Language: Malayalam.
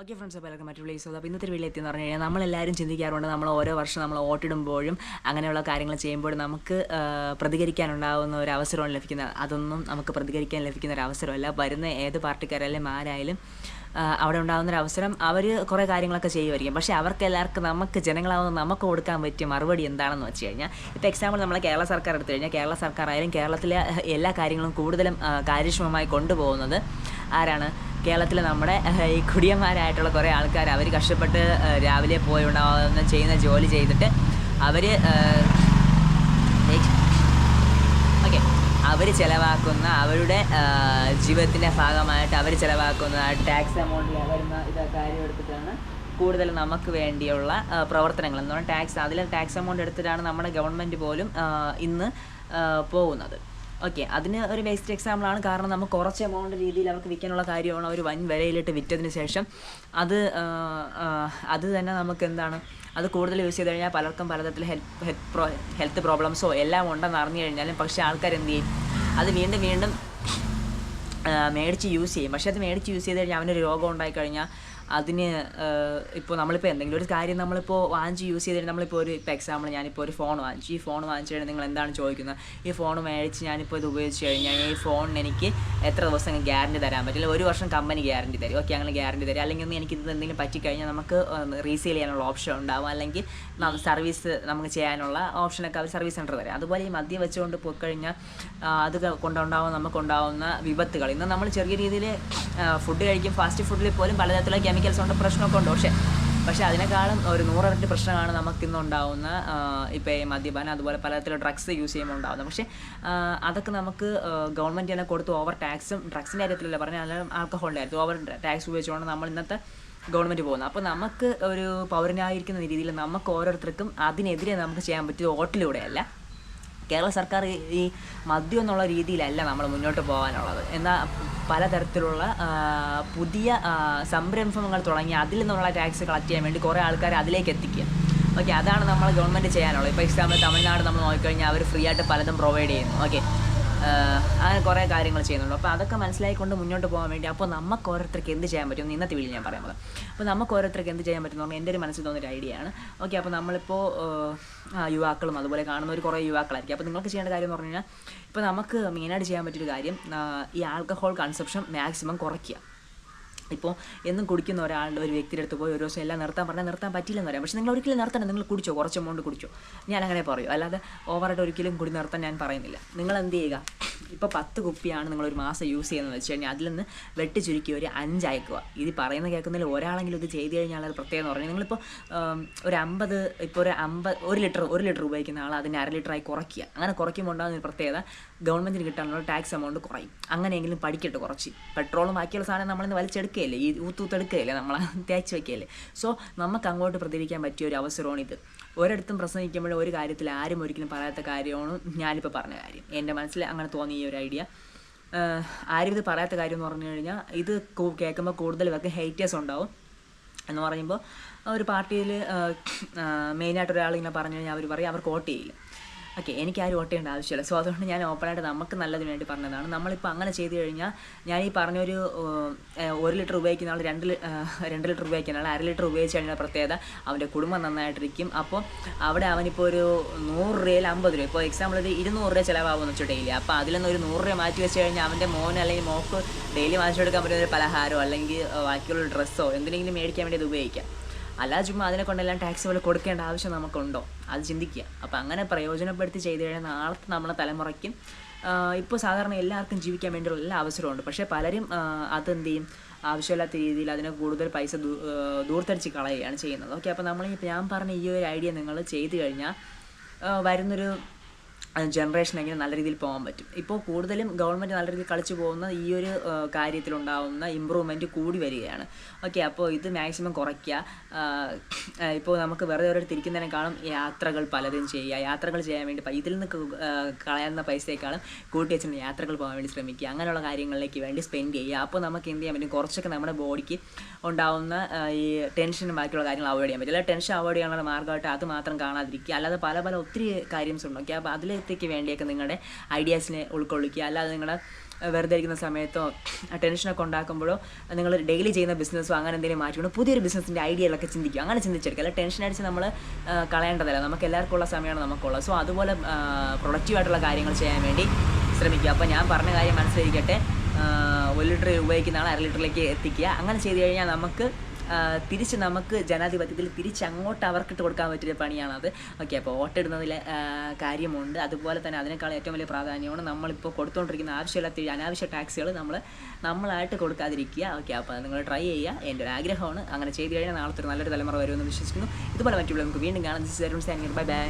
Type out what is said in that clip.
ഓക്കെ ഫ്രണ്ട്സ് അപ്പോൾ എല്ലാവർക്കും മറ്റു പ്ലേസ് അപ്പോൾ ഇന്നത്തെ വീട്ടിൽ എത്തിയെന്ന് പറഞ്ഞു കഴിഞ്ഞാൽ നമ്മളെല്ലാവരും ചിന്തിക്കാറുണ്ട് നമ്മൾ ഓരോ വർഷം നമ്മൾ വോട്ടിടുമ്പോഴും അങ്ങനെയുള്ള കാര്യങ്ങൾ ചെയ്യുമ്പോഴും നമുക്ക് പ്രതികരിക്കാനുണ്ടാകുന്ന ഒരു അവസരമാണ് ലഭിക്കുന്നത്. അതൊന്നും നമുക്ക് പ്രതികരിക്കാൻ ലഭിക്കുന്ന ഒരു അവസരമല്ല. വരുന്ന ഏത് പാർട്ടിക്കാരായാലും ആരായാലും അവിടെ ഉണ്ടാകുന്ന ഒരു അവസരം അവർ കുറേ കാര്യങ്ങളൊക്കെ ചെയ്യുമായിരിക്കും. പക്ഷേ അവർക്ക് എല്ലാവർക്കും നമുക്ക് ജനങ്ങളാവുന്ന നമുക്ക് കൊടുക്കാൻ പറ്റിയ മറുപടി എന്താണെന്ന് വെച്ച് കഴിഞ്ഞാൽ ഇപ്പോൾ എക്സാമ്പിൾ നമ്മളെ കേരള സർക്കാർ എടുത്തു കഴിഞ്ഞാൽ കേരള സർക്കാർ ആയാലും കേരളത്തിലെ എല്ലാ കാര്യങ്ങളും കൂടുതലും കാര്യക്ഷമമായി കൊണ്ടുപോകുന്നത് ആരാണ്? കേരളത്തിൽ നമ്മുടെ ഈ കുടിയന്മാരായിട്ടുള്ള കുറേ ആൾക്കാർ അവർ കഷ്ടപ്പെട്ട് രാവിലെ പോയി ഉണ്ടാവുന്ന ചെയ്യുന്ന ജോലി ചെയ്തിട്ട് അവർ ഓക്കെ അവർ ചിലവാക്കുന്ന അവരുടെ ജീവിതത്തിന്റെ ഭാഗമായിട്ട് അവർ ചിലവാക്കുന്ന ടാക്സ് എമൗണ്ടിൽ വരുന്ന ഇത് കാര്യം എടുത്തിട്ടാണ് കൂടുതൽ നമുക്ക് വേണ്ടിയുള്ള പ്രവർത്തനങ്ങൾ. എന്ന് പറഞ്ഞാൽ ടാക്സ് അതിൽ ടാക്സ് എമൗണ്ട് എടുത്തിട്ടാണ് നമ്മുടെ ഗവൺമെന്റ് പോലും ഇന്ന് പോകുന്നത്. ഓക്കെ അതിന് ഒരു ബേസ്ഡ് എക്സാമ്പിളാണ് കാരണം നമുക്ക് കുറച്ച് എമൗണ്ട് രീതിയിൽ അവർക്ക് വിൽക്കാനുള്ള കാര്യമാണ് അവർ വൻ വിലയിലിട്ട് വിറ്റതിന് ശേഷം. അത് അത് തന്നെ നമുക്ക് എന്താണ് അത് കൂടുതൽ യൂസ് ചെയ്ത് കഴിഞ്ഞാൽ പലർക്കും പലതരത്തിൽ ഹെൽത്ത് ഹെൽത്ത് പ്രോ ഹെൽത്ത് പ്രോബ്ലംസോ എല്ലാം ഉണ്ടെന്ന് അറിഞ്ഞു കഴിഞ്ഞാലും പക്ഷേ ആൾക്കാർ എന്ത് ചെയ്യും? അത് വീണ്ടും വീണ്ടും മേടിച്ച് യൂസ് ചെയ്യും. പക്ഷേ അത് മേടിച്ച് യൂസ് ചെയ്ത് കഴിഞ്ഞാൽ അവനൊരു രോഗം ഉണ്ടായിക്കഴിഞ്ഞാൽ അതിന് ഇപ്പോൾ നമ്മളിപ്പോൾ എന്തെങ്കിലും ഒരു കാര്യം നമ്മളിപ്പോൾ വാങ്ങിച്ച് യൂസ് ചെയ്തിട്ട് നമ്മളിപ്പോൾ ഒരു ഇപ്പോൾ എക്സാമ്പിൾ ഞാനിപ്പോൾ ഒരു ഫോൺ വാങ്ങിച്ചു. ഈ ഫോൺ വാങ്ങിച്ചു കഴിഞ്ഞാൽ നിങ്ങൾ എന്താണ് ചോദിക്കുന്നത്? ഈ ഫോൺ മേടിച്ച് ഞാനിപ്പോൾ ഇത് ഉപയോഗിച്ച് കഴിഞ്ഞാൽ ഈ ഫോണിന് എനിക്ക് എത്ര ദിവസം ഗ്യാരണ്ടി തരാൻ പറ്റില്ല. ഒരു വർഷം കമ്പനി ഗ്യാരണ്ടി തരും. ഓക്കെ അങ്ങനെ ഗ്യാരണ്ടി തരും. അല്ലെങ്കിൽ ഒന്ന് എനിക്ക് ഇത് എന്തെങ്കിലും പറ്റിക്കഴിഞ്ഞാൽ നമുക്ക് റീസെയിൽ ചെയ്യാനുള്ള ഓപ്ഷൻ ഉണ്ടാവും. അല്ലെങ്കിൽ സർവീസ് നമുക്ക് ചെയ്യാനുള്ള ഓപ്ഷനൊക്കെ അവർ സർവീസ് സെന്റർ തരാം. അതുപോലെ ഈ മദ്യം വെച്ചുകൊണ്ട് പോയി കഴിഞ്ഞാൽ അത് കൊണ്ടുണ്ടാവുന്ന നമുക്കുണ്ടാവുന്ന വിപത്തുകൾ. ഇന്ന് നമ്മൾ ചെറിയ രീതിയിൽ ഫുഡ് കഴിക്കും. ഫാസ്റ്റ് ഫുഡിൽ പോലും പലതരത്തിലുള്ള കെമിക്കൽസ് ഉണ്ട് പ്രശ്നമൊക്കെ ഉണ്ട് പക്ഷേ പക്ഷേ അതിനേക്കാളും ഒരു നൂറിരട്ടി പ്രശ്നമാണ് നമുക്കിന്ന് ഉണ്ടാവുന്ന ഇപ്പോൾ ഈ മദ്യപാനം അതുപോലെ പലതരത്തിലുള്ള ഡ്രഗ്സ് യൂസ് ചെയ്യുമ്പോൾ ഉണ്ടാകുന്നത് പക്ഷേ അതൊക്കെ നമുക്ക് ഗവൺമെന്റ് തന്നെ കൊടുത്ത് ഓവർ ടാക്സും ഡ്രഗ്സിന്റെ കാര്യത്തിലല്ല പറഞ്ഞാൽ ആൽക്കഹോളിന്റെ കാര്യത്തിൽ ഓവർ ടാക്സ് ഉപയോഗിച്ചുകൊണ്ട് നമ്മൾ ഇന്നത്തെ ഗവൺമെന്റ് പോകുന്നത്. അപ്പോൾ നമുക്ക് ഒരു പൗരനായിരിക്കുന്ന രീതിയിൽ നമുക്ക് ഓരോരുത്തർക്കും അതിനെതിരെ നമുക്ക് ചെയ്യാൻ പറ്റിയത് വോട്ടിലൂടെയല്ല കേരള സർക്കാർ ഈ- മദ്യം എന്നുള്ള രീതിയിലല്ല നമ്മൾ മുന്നോട്ട് പോകാനുള്ളത്. എന്നാൽ പലതരത്തിലുള്ള പുതിയ സംരംഭങ്ങൾ തുടങ്ങി അതിൽ നിന്നുള്ള ടാക്സ് കളക്ട് ചെയ്യാൻ വേണ്ടി കുറേ ആൾക്കാർ അതിലേക്ക് എത്തിക്കുക. ഓക്കെ അതാണ് നമ്മൾ ഗവൺമെന്റ് ചെയ്യാനുള്ളത്. ഇപ്പോൾ എക്സാമ്പിൾ തമിഴ്നാട് നമ്മൾ നോക്കിക്കഴിഞ്ഞാൽ അവർ ഫ്രീ ആയിട്ട് പലതും പ്രൊവൈഡ് ചെയ്യുന്നു. ഓക്കെ അങ്ങനെ കുറേ കാര്യങ്ങൾ ചെയ്യുന്നുള്ളൂ. അപ്പോൾ അതൊക്കെ മനസ്സിലായിക്കൊണ്ട് മുന്നോട്ട് പോകാൻ വേണ്ടി അപ്പോൾ നമുക്ക് ഓരോരുത്തർക്ക് എന്ത് ചെയ്യാൻ പറ്റും ഇന്നത്തെ വീട്ടിൽ ഞാൻ പറയാൻ പോകുന്നത്. അപ്പോൾ നമുക്ക് ഓരോരുത്തർക്ക് എന്ത് ചെയ്യാൻ പറ്റും എന്റെ ഒരു മനസ്സിൽ തോന്നിയൊരു ഐഡിയ ആണ്. ഓക്കെ അപ്പോൾ നമ്മളിപ്പോൾ യുവാക്കളും അതുപോലെ കാണുന്ന ഒരു കുറേ യുവാക്കളായിരിക്കും. അപ്പോൾ നിങ്ങൾക്ക് ചെയ്യേണ്ട കാര്യം എന്ന് പറഞ്ഞു കഴിഞ്ഞാൽ ഇപ്പോൾ നമുക്ക് മെയിനായിട്ട് ചെയ്യാൻ പറ്റിയൊരു കാര്യം ഈ ആൽക്കഹോൾ കൺസപ്ഷൻ മാക്സിമം കുറയ്ക്കുക. ഇപ്പോൾ എന്നും കുടിക്കുന്ന ഒരാളുടെ ഒരു വ്യക്തിയുടെ അടുത്ത് പോയി ഒരു ദിവസം എല്ലാം നിർത്താൻ പറഞ്ഞാൽ നിർത്താൻ പറ്റില്ലെന്ന് പറയാം. പക്ഷേ നിങ്ങൾ ഒരിക്കലും നിർത്തണം നിങ്ങൾ കുടിച്ചോ കുറച്ച് എമൗണ്ട് കുടിച്ചോ. ഞാൻ അങ്ങനെ പറയും. അല്ലാതെ ഓവറായിട്ട് ഒരിക്കലും കുടി നിർത്താൻ ഞാൻ പറയുന്നില്ല. നിങ്ങൾ എന്ത് ചെയ്യുക? ഇപ്പോൾ പത്ത് കുപ്പിയാണ് നിങ്ങൾ ഒരു മാസം യൂസ് ചെയ്യുന്നത് വെച്ച് കഴിഞ്ഞാൽ അതിൽ നിന്ന് വെട്ടി ചുരുക്കി ഒരു അഞ്ച് അയക്കുക. ഇത് പറയുന്ന കേൾക്കുന്നതിൽ ഒരാളെങ്കിലും ഇത് ചെയ്ത് കഴിഞ്ഞാൽ അത് പ്രത്യേകം എന്ന് നിങ്ങളിപ്പോൾ ഒരു അമ്പത് ഇപ്പോൾ ഒരു അമ്പത് ഒരു ലിറ്റർ ഒരു ലിറ്റർ ഉപയോഗിക്കുന്ന ആൾ അതിന് അര ലിറ്ററായി കുറയ്ക്കുക. അങ്ങനെ കുറയ്ക്കുമ്പോൾ ഉണ്ടാകുന്ന ഒരു പ്രത്യേകത ഗവൺമെന്റിന് കിട്ടാനുള്ള ടാക്സ് എമൗണ്ട് കുറയും. അങ്ങനെയെങ്കിലും പഠിക്കട്ടെ കുറച്ച്. പെട്രോളും ബാക്കിയുള്ള സാധനം നമ്മളിന്ന് വലിച്ചെടുക്കുകയല്ലേ ഈ ഊത്തൂത്തെടുക്കുകയല്ലേ നമ്മൾ തേച്ച് വയ്ക്കുകയല്ലേ സോ നമുക്ക് അങ്ങോട്ട് പ്രതികരിക്കാൻ പറ്റിയ ഒരു അവസരമാണിത് ഒരിടത്തും പ്രസംഗിക്കുമ്പോഴും ഒരു കാര്യത്തിൽ ആരും ഒരിക്കലും പറയാത്ത കാര്യമാണ് ഞാനിപ്പോൾ പറഞ്ഞ കാര്യം. എന്റെ മനസ്സിൽ അങ്ങനെ തോന്നിയ ഒരു ഐഡിയ. ആരും ഇത് പറയാത്ത കാര്യം എന്ന് പറഞ്ഞു കഴിഞ്ഞാൽ ഇത് കേൾക്കുമ്പോൾ കൂടുതൽ പേർക്ക് ഹേറ്റേഴ്സ് ഉണ്ടാവും. എന്ന് പറയുമ്പോൾ ഒരു പാർട്ടിയിൽ മെയിനായിട്ട് ഒരാൾ ഇങ്ങനെ പറഞ്ഞു കഴിഞ്ഞാൽ അവർ പറയും അവർക്ക് വോട്ട് ചെയ്യില്ല. ഓക്കെ എനിക്ക് ആരും ഓട്ടേണ്ട ആവശ്യമില്ല. സോ അതുകൊണ്ട് ഞാൻ ഓപ്പണായിട്ട് നമുക്ക് നല്ലതിന് വേണ്ടി പറഞ്ഞതാണ്. നമ്മളിപ്പോൾ അങ്ങനെ ചെയ്തു കഴിഞ്ഞാൽ ഞാൻ ഈ പറഞ്ഞൊരു ഒരു ലിറ്റർ ഉപയോഗിക്കുന്ന ആൾ രണ്ട് രണ്ട് ലിറ്റർ ഉപയോഗിക്കുന്ന ആൾ അര ലിറ്റർ ഉപയോഗിച്ച് കഴിഞ്ഞാൽ പ്രത്യേകത അവന്റെ കുടുംബം നന്നായിട്ടിരിക്കും. അപ്പോൾ അവിടെ അവനിപ്പോൾ ഒരു നൂറ് രൂപയിൽ അമ്പത് രൂപ. ഇപ്പോൾ എക്സാമ്പിൾ ഒരു ഇരുന്നൂറ് രൂപ ചിലവാകുമെന്ന് വെച്ചു ഡെയിലി അപ്പോൾ അതിൽ നിന്ന് ഒരു നൂറ് രൂപ മാറ്റി വെച്ച് കഴിഞ്ഞാൽ അവന്റെ മോന് അല്ലെങ്കിൽ മോക്ക് ഡെയിലി വാങ്ങിച്ചെടുക്കാൻ പറ്റുന്ന ഒരു പലഹാരമോ അല്ലെങ്കിൽ ബാക്കിയുള്ള ഡ്രസ്സോ എന്തിനെങ്കിലും മേടിക്കാൻ വേണ്ടി ഇത് ഉപയോഗിക്കാം. അല്ലാതെ ചുമ്മാ അതിനെ കൊണ്ടെല്ലാം ടാക്സ് പോലെ കൊടുക്കേണ്ട ആവശ്യം നമുക്കുണ്ടോ? അത് ചിന്തിക്കുക. അപ്പോൾ അങ്ങനെ പ്രയോജനപ്പെടുത്തി ചെയ്തു കഴിഞ്ഞാൽ നാളത്തെ നമ്മളെ തലമുറയ്ക്കും ഇപ്പോൾ സാധാരണ എല്ലാവർക്കും ജീവിക്കാൻ വേണ്ടിയുള്ള എല്ലാ അവസരമുണ്ട് പക്ഷേ പലരും അതെന്ത് ചെയ്യും? ആവശ്യമില്ലാത്ത രീതിയിൽ അതിനെ കൂടുതൽ പൈസ ദൂർത്തടിച്ച് കളയുകയാണ് ചെയ്യുന്നത്. ഓക്കെ അപ്പോൾ നമ്മൾ ഞാൻ പറഞ്ഞ ഈ ഒരു ഐഡിയ നിങ്ങൾ ചെയ്തു കഴിഞ്ഞാൽ വരുന്നൊരു ജനറേഷൻ എങ്ങനെ നല്ല രീതിയിൽ പോകാൻ പറ്റും. ഇപ്പോൾ കൂടുതലും ഗവൺമെന്റ് നല്ല രീതിയിൽ കളിച്ചു പോകുന്ന ഈ ഒരു കാര്യത്തിലുണ്ടാവുന്ന ഇമ്പ്രൂവ്മെന്റ് കൂടി വരികയാണ്. ഓക്കെ അപ്പോൾ ഇത് മാക്സിമം കുറയ്ക്കുക. ഇപ്പോൾ നമുക്ക് വെറുതെ ഒരിടത്ത് ഇരിക്കുന്നതിനേക്കാളും യാത്രകൾ പലതും ചെയ്യുക. യാത്രകൾ ചെയ്യാൻ വേണ്ടി ഇതിൽ നിന്ന് കളയുന്ന പൈസയേക്കാളും കൂട്ടി വെച്ചിട്ട് യാത്രകൾ പോകാൻ വേണ്ടി ശ്രമിക്കുക. അങ്ങനെയുള്ള കാര്യങ്ങളിലേക്ക് വേണ്ടി സ്പെൻഡ് ചെയ്യുക. അപ്പോൾ നമുക്ക് എന്ത് ചെയ്യാൻ പറ്റും? കുറച്ചൊക്കെ നമ്മുടെ ബോഡിക്ക് ഉണ്ടാവുന്ന ഈ ടെൻഷനും ബാക്കിയുള്ള കാര്യങ്ങൾ അവോയ്ഡ് ചെയ്യാൻ പറ്റും. അല്ലെങ്കിൽ ടെൻഷൻ അവോയ്ഡ് ചെയ്യാനുള്ള മാർഗമായിട്ട് അത് മാത്രം കാണാതിരിക്കുക. അല്ലാതെ പല പല ഒത്തിരി കാര്യംസ് ഉണ്ട്. ഓക്കെ അപ്പോൾ അതിലേക്ക് വേണ്ടിയൊക്കെ നിങ്ങളുടെ ഐഡിയാസിനെ ഉൾക്കൊള്ളിക്കുക. അല്ലാതെ നിങ്ങളുടെ വെറുതെ ഇരിക്കുന്ന സമയത്തോ ടെൻഷനൊക്കെ ഉണ്ടാക്കുമ്പോഴോ നിങ്ങൾ ഡെയിലി ചെയ്യുന്ന ബിസിനസ്സോ അങ്ങനെ എന്തെങ്കിലും മാറ്റിക്കൊണ്ട് പുതിയൊരു ബിസിനസ്സിന്റെ ഐഡിയകളൊക്കെ ചിന്തിക്കുക അങ്ങനെ ചിന്തിച്ചെടുക്കുക. അല്ല ടെൻഷൻ അടിച്ച് നമ്മൾ കളയേണ്ടതല്ല. നമുക്ക് എല്ലാവർക്കും ഉള്ള സമയമാണ് നമുക്കുള്ളത്. സോ അതുപോലെ പ്രൊഡക്റ്റീവായിട്ടുള്ള കാര്യങ്ങൾ ചെയ്യാൻ വേണ്ടി ശ്രമിക്കുക. അപ്പോൾ ഞാൻ പറഞ്ഞ കാര്യം മനസ്സിലിരിക്കട്ടെ ഒരു ലിറ്റർ ഉപയോഗിക്കുന്ന ആൾ അര ലിറ്ററിലേക്ക് എത്തിക്കുക. അങ്ങനെ ചെയ്ത് കഴിഞ്ഞാൽ നമുക്ക് തിരിച്ച് നമുക്ക് ജനാധിപത്യത്തിൽ തിരിച്ച് അങ്ങോട്ട് അവർക്കിട്ട് കൊടുക്കാൻ പറ്റിയ പണിയാണത്. ഓക്കെ അപ്പോൾ വോട്ടിടുന്നതിൽ കാര്യമുണ്ട്. അതുപോലെ തന്നെ അതിനേക്കാൾ ഏറ്റവും വലിയ പ്രാധാന്യമാണ് നമ്മളിപ്പോൾ കൊടുത്തുകൊണ്ടിരിക്കുന്ന ആവശ്യമില്ലാത്ത അനാവശ്യ ടാക്സുകൾ നമ്മൾ നമ്മളായിട്ട് കൊടുക്കാതിരിക്കുക. ഓക്കെ അപ്പോൾ നിങ്ങൾ ട്രൈ ചെയ്യുക. എന്റെ ഒരു ആഗ്രഹമാണ്. അങ്ങനെ ചെയ്ത് കഴിഞ്ഞാൽ നാളത്തെ ഒരു നല്ലൊരു തലമുറ വരുമെന്ന് വിശ്വസിക്കുന്നു. ഇതുപോലെ മറ്റുള്ള നമുക്ക് വീണ്ടും കാണാം. This bye bye